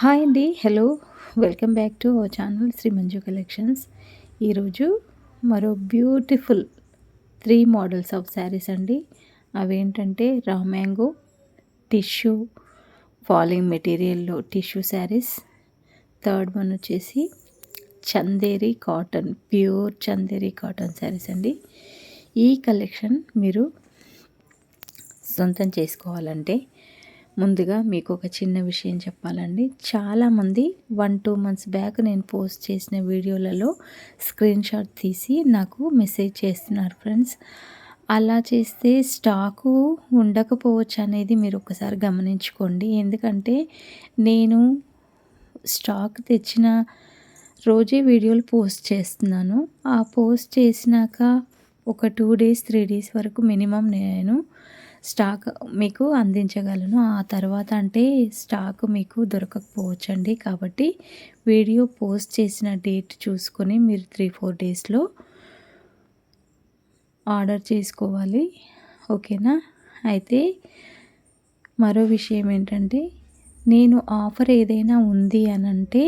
Hi అండి hello. Welcome back to our channel Shri Manju collections. ఈరోజు మరో beautiful three models of saris అండి. అవేంటంటే రా మ్యాంగో టిష్యూ ఫాలింగ్ మెటీరియల్లో tissue saris. Third one వచ్చేసి Chanderi cotton pure Chanderi cotton saris అండి. ఈ collection మీరు సొంతం చేసుకోవాలంటే ముందుగా మీకు ఒక చిన్న విషయం చెప్పాలండి. చాలామంది వన్ టూ మంత్స్ బ్యాక్ నేను పోస్ట్ చేసిన వీడియోలలో స్క్రీన్ షాట్ తీసి నాకు మెసేజ్ చేస్తున్నారు ఫ్రెండ్స్ అలా చేస్తే స్టాకు ఉండకపోవచ్చు అనేది మీరు ఒకసారి గమనించుకోండి. ఎందుకంటే నేను స్టాక్ తెచ్చిన రోజే వీడియోలు పోస్ట్ చేస్తున్నాను. ఆ పోస్ట్ చేసినాక ఒక టూ డేస్ త్రీ డేస్ వరకు మినిమం నేను స్టాక్ మీకు అందించగలను. ఆ తర్వాత అంటే స్టాక్ మీకు దొరకకపోవచ్చండి. కాబట్టి వీడియో పోస్ట్ చేసిన డేట్ చూసుకొని మీరు త్రీ ఫోర్ డేస్లో ఆర్డర్ చేసుకోవాలి. ఓకేనా? అయితే మరో విషయం ఏంటంటే నేను ఆఫర్ ఏదైనా ఉంది అనంటే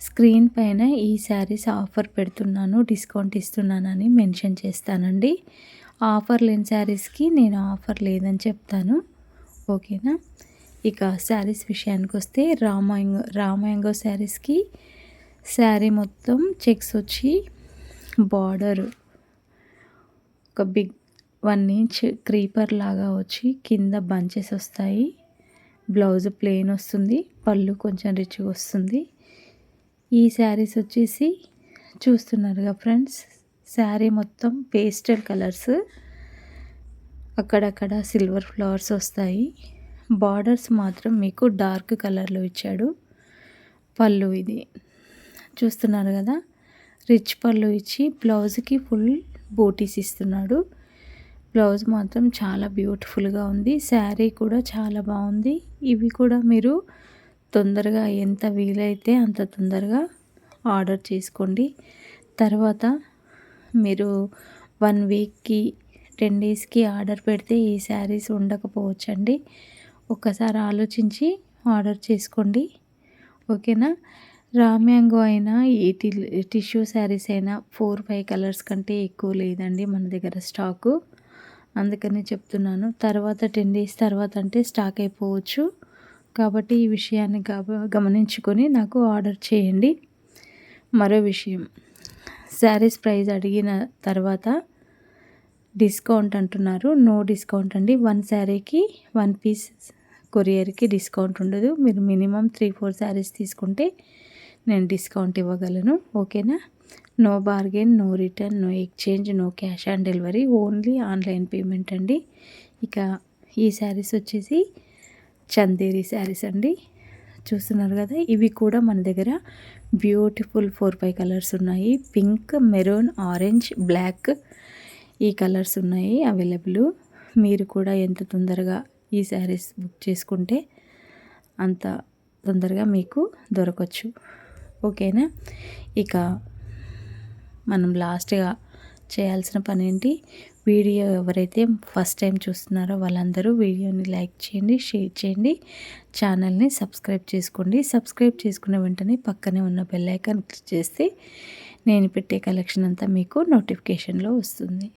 స్క్రీన్ పైన ఈ శారీస్ ఆఫర్ పెడుతున్నాను డిస్కౌంట్ ఇస్తున్నానని మెన్షన్ చేస్తానండి. ఆఫర్ లేని శారీస్కి నేను ఆఫర్ లేదని చెప్తాను. ఓకేనా? ఇక శారీస్ విషయానికి వస్తే రామాయంగో రామాయంగో శారీస్కి శారీ మొత్తం చెక్స్ వచ్చి బార్డర్. ఒక బిగ్ వన్ ఇంచ్ క్రీపర్ లాగా వచ్చి కింద బంచెస్ వస్తాయి. బ్లౌజ్ ప్లెయిన్ వస్తుంది పళ్ళు కొంచెం రిచ్గా వస్తుంది. ఈ శారీస్ వచ్చేసి చూస్తున్నారుగా ఫ్రెండ్స్ శారీ మొత్తం పేస్టల్ కలర్స్. అక్కడక్కడ సిల్వర్ ఫ్లవర్స్ వస్తాయి. బార్డర్స్ మాత్రం మీకు డార్క్ కలర్లో ఇచ్చాడు. పళ్ళు ఇది. చూస్తున్నారు కదా? రిచ్ పళ్ళు ఇచ్చి బ్లౌజ్కి ఫుల్ బోటీస్ ఇస్తున్నాడు. బ్లౌజ్ మాత్రం చాలా బ్యూటిఫుల్గా ఉంది. శారీ కూడా చాలా బాగుంది. ఇవి కూడా మీరు తొందరగా ఎంత వీలైతే అంత తొందరగా ఆర్డర్ చేసుకోండి. తర్వాత మీరు వన్ వీక్కి టెన్ డేస్కి ఆర్డర్ పెడితే ఈ శారీస్ ఉండకపోవచ్చండి. ఒక్కసారి ఆలోచించి ఆర్డర్ చేసుకోండి. ఓకేనా? రా మ్యాంగో అయినా ఈ టిష్యూ శారీస్ అయినా ఫోర్ ఫైవ్ కలర్స్ కంటే ఎక్కువ లేదండి మన దగ్గర స్టాకు అందుకని చెప్తున్నాను. తర్వాత టెన్ డేస్ తర్వాత అంటే స్టాక్ అయిపోవచ్చు. కాబట్టి ఈ విషయాన్ని గమనించుకొని నాకు ఆర్డర్ చేయండి. మరో విషయం. శారీస్ ప్రైస్ అడిగిన తర్వాత డిస్కౌంట్ అంటున్నారు. నో డిస్కౌంట్ అండి. వన్ శారీకి వన్ పీస్ కొరియర్కి డిస్కౌంట్ ఉండదు. మీరు మినిమం త్రీ ఫోర్ శారీస్ తీసుకుంటే నేను డిస్కౌంట్ ఇవ్వగలను. ఓకేనా? No bargain no return no exchange no cash on delivery only online payment అండి. ఇక ఈ శారీస్ వచ్చేసి చందేరి శారీస్ అండి. చూస్తున్నారు కదా ఇవి కూడా మన దగ్గర బ్యూటిఫుల్ ఫోర్ ఫైవ్ కలర్స్ ఉన్నాయి. పింక్ మెరూన్ ఆరెంజ్ బ్లాక్ ఈ కలర్స్ ఉన్నాయి అవైలబుల్. మీరు కూడా ఎంత తొందరగా ఈ శారీస్ బుక్ చేసుకుంటే అంత తొందరగా మీకు దొరకచ్చు. ఓకేనా? ఇక మనం లాస్ట్గా చేయాల్సిన పని ఏంటి వీడియో ఎవరైతే ఫస్ట్ టైం చూస్తున్నారో వాళ్ళందరూ వీడియోని లైక్ చేయండి షేర్ చేయండి ఛానల్ని సబ్స్క్రైబ్ చేసుకోండి. సబ్స్క్రైబ్ చేసుకున్న వెంటనే పక్కనే ఉన్న బెల్ ఐకాన్ క్లిక్ చేస్తే నేను పెట్టే కలెక్షన్ అంతా మీకు నోటిఫికేషన్లో వస్తుంది.